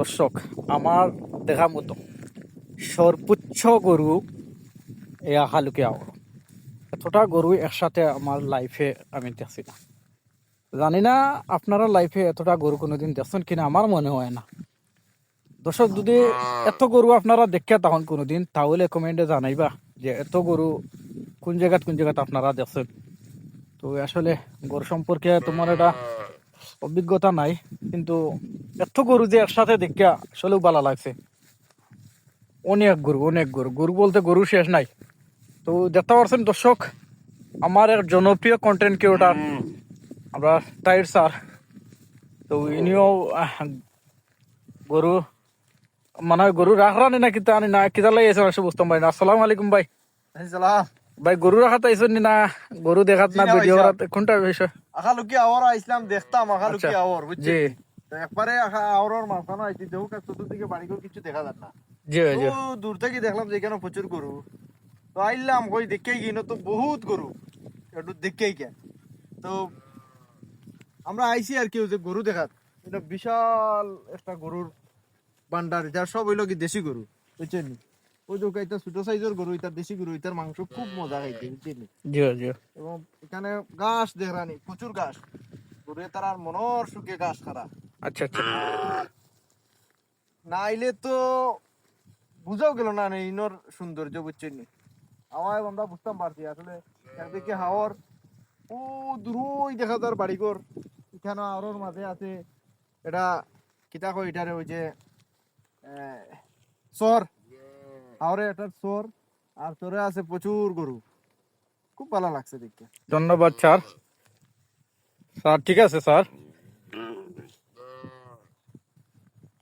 দর্শক আমার দেখা মতো সর্বোচ্চ গরু এয়া হালুকে আওয়ার এতটা গরু একসাথে আমার লাইফে আমি দেখছি না। জানি না আপনারা লাইফে এতটা গরু কোনোদিন দেখছেন কিনা আমার মনে হয় না। দর্শক যদি এত গরু আপনারা দেখে তখন কোনোদিন তাহলে কমেন্টে জানাইবা যে এত গরু কোন জায়গাত কোন জায়গাত আপনারা দেখছেন। তো আসলে গরু সম্পর্কে তোমার এটা অভিজ্ঞতা নাই কিন্তু এত গরু যে একসাথে দেখে আসলেও ভালো লাগছে। অনেক গরু অনেক গরু। গরু বলতে গরু শেষ নাই। তো দেখতে পারছেন দর্শক আমার এক জনপ্রিয় কন্টেন্ট ক্রিয়েটার আমরা টাইর স্যার তো ইনিও গরু মানে গরু রাখরানি না কিতা আনি না কিতা লাই আছে আসলে বুঝতাম ভাই। না আসসালামু আলাইকুম ভাই। ভাই গরু রাখাত আইসন নি না? গরু দেখাত না ভিডিও কোনটা বিষয় আখালুকি আওয়ার আইসলাম দেখতাম আখালুকি আচ্ছা। আওয়ার বুঝছি তো একবারে মাঝখানে আইছি আর চতুর্দিকে কিছু দেখা যান না। জি জি। দূর থেকে দেখলাম যে এখানে প্রচুর গরু। তো আইলাম কই দেখেই গিয়ে তো বহুত গরু। একটু দেখেই তো আমরা আইছি আর কি যে গরু দেখাত এটা বিশাল একটা গরুর বান্ডার যা সব হইল কি দেশি গরু বুঝছেন ওই যে এটা ছোট সাইজের গরু এটা দেশি গরু এটার মাংস খুব মজা খাইতে বুঝছেন জি জি। এবং এখানে ঘাস দেখরানি প্রচুর ঘাস। ঘুরে তার আর মনর সুখে ঘাস খারা। আচ্ছা আচ্ছা। না আইলে তো বুঝাও গেল না ইনর সৌন্দর্য বুঝছেন হাওয়ায় আমরা বুঝতাম পারছি আসলে একদিকে হাওয়ার ও দূরই দেখা তার বাড়িঘর এখানে আরোর মাঝে আছে এটা কিতা কই এটারে ওই যে চর। হাওরে একটা চর আর চরে আছে প্রচুর গরু। খুব ভালো লাগছে দেখতে। ধন্যবাদ স্যার। স্যার ঠিক আছে স্যার।